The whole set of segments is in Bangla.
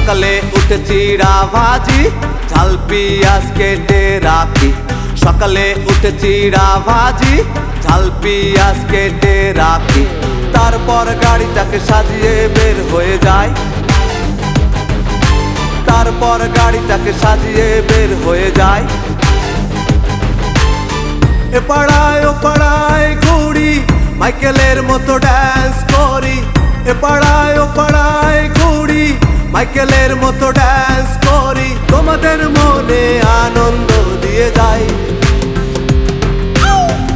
সকালে উঠে চিড়া ভাজি ঝাল পিঁয়াজ কেটে রাখি। সকালে উঠে চিড়া ভাজি ঝাল পিঁয়াজ কেটে রাখি। তারপর গাড়িটাকে সাজিয়ে বের হয়ে যায় তারপর গাড়িটাকে সাজিয়ে বের হয়ে যায় এ পাড়ায়, ও পাড়ায় ঘুরি, মাইকেলের মতো ড্যান্স করি। এ পাড়ায়, ও পাড়ায় মাইকেলের মতো ড্যান্স করি, তোমাদের মনে আনন্দ দিয়ে যাই।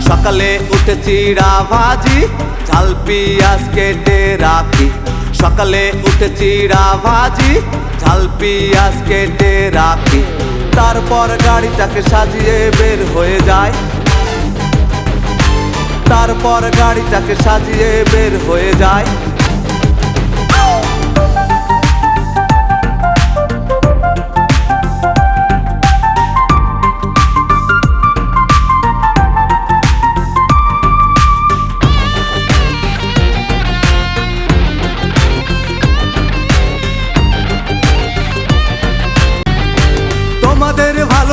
সকালে উঠে চিড়া ভাজি, ঝাল পিঁয়াজ কেটে রাখি। সকালে উঠে চিড়া ভাজি, ঝাল পিঁয়াজ কেটে রাখি। তারপর গাড়িটাকে সাজিয়ে বের হয়ে যায় তারপর গাড়িটাকে সাজিয়ে বের হয়ে যায়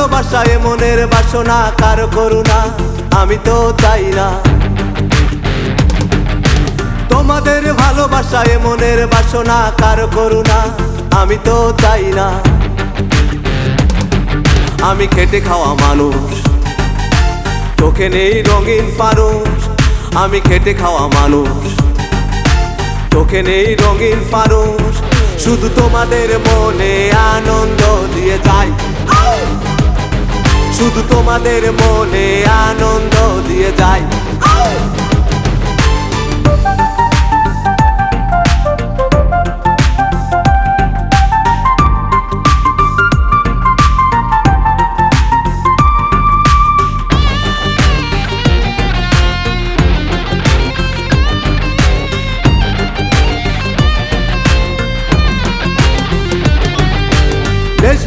তোমাদের ভালোবাসায় মনের বাসনা, কারও করুণা? আমি তো চাই না। তোমাদের ভালোবাসায় মনের বাসনা, কারও করুণা? আমি তো চাই না। আমি খেটে খাওয়া মানুষ, চোখে নেই রঙিন ফানুষ আমি খেটে খাওয়া মানুষ, চোখে নেই রঙিন ফানুষ শুধু তোমাদের মনে আনন্দ যাই শুধু তোমাদের মনে আনন্দ দিয়ে যায়।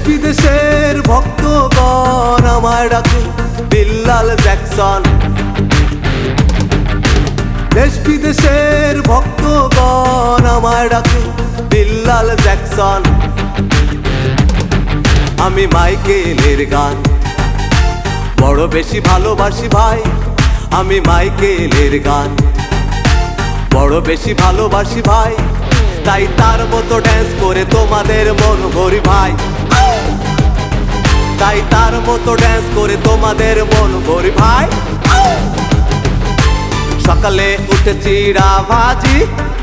বিদেশের ভক্তগণ আমায় ডাকে, বিল্লাল জ্যাকসন। দেশ বিদেশের ভক্তগণ আমায় ডাকে, বিল্লাল জ্যাকসন। আমি মাইকেলের গান। বড় বেশি ভালোবাসি ভাই, আমি মাইকেলের গান। বড় বেশি ভালোবাসি ভাই, তাই তার মতো ড্যান্স করে তোমাদের মন ভরি ভাই। তাই তার মতো ড্যান্স করে তোমাদের মন ভরি ভাই। সকালে উঠে চিড়া ভাজি,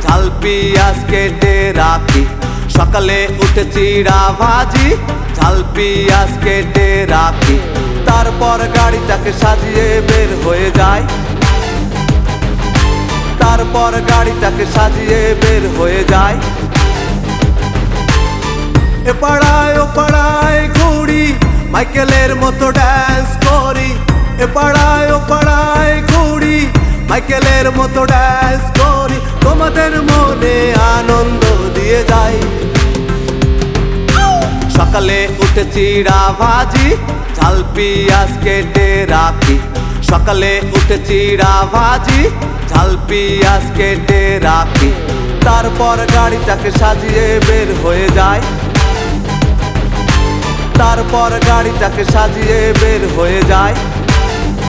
ঝাল পিঁয়াজ কেটে রাখি। সকালে উঠে চিড়া ভাজি, ঝাল পিঁয়াজ কেটে রাখি। তারপর গাড়িটাকে সাজিয়ে বের হয়ে যায় তারপর গাড়িটাকে সাজিয়ে বের হয়ে যায় এ পাড়ায় ও পাড়ায় মাইকেলের মতো ড্যান্স করি। এ পাড়ায়, ও পাড়ায় ঘুরি। মাইকেলের মতো ড্যান্স করি। তোমাদের মনে আনন্দ দিয়ে যাই। সকালে উঠে চিড়া ভাজি, ঝাল, পিঁয়াজ কেটে রাখি। সকালে উঠে চিড়া ভাজি, ঝাল, পিঁয়াজ কেটে রাখি। তারপর গাড়িটাকে সাজিয়ে বের হয়ে যায় তারপর গাড়িটাকে সাজিয়ে বের হয়ে যায়।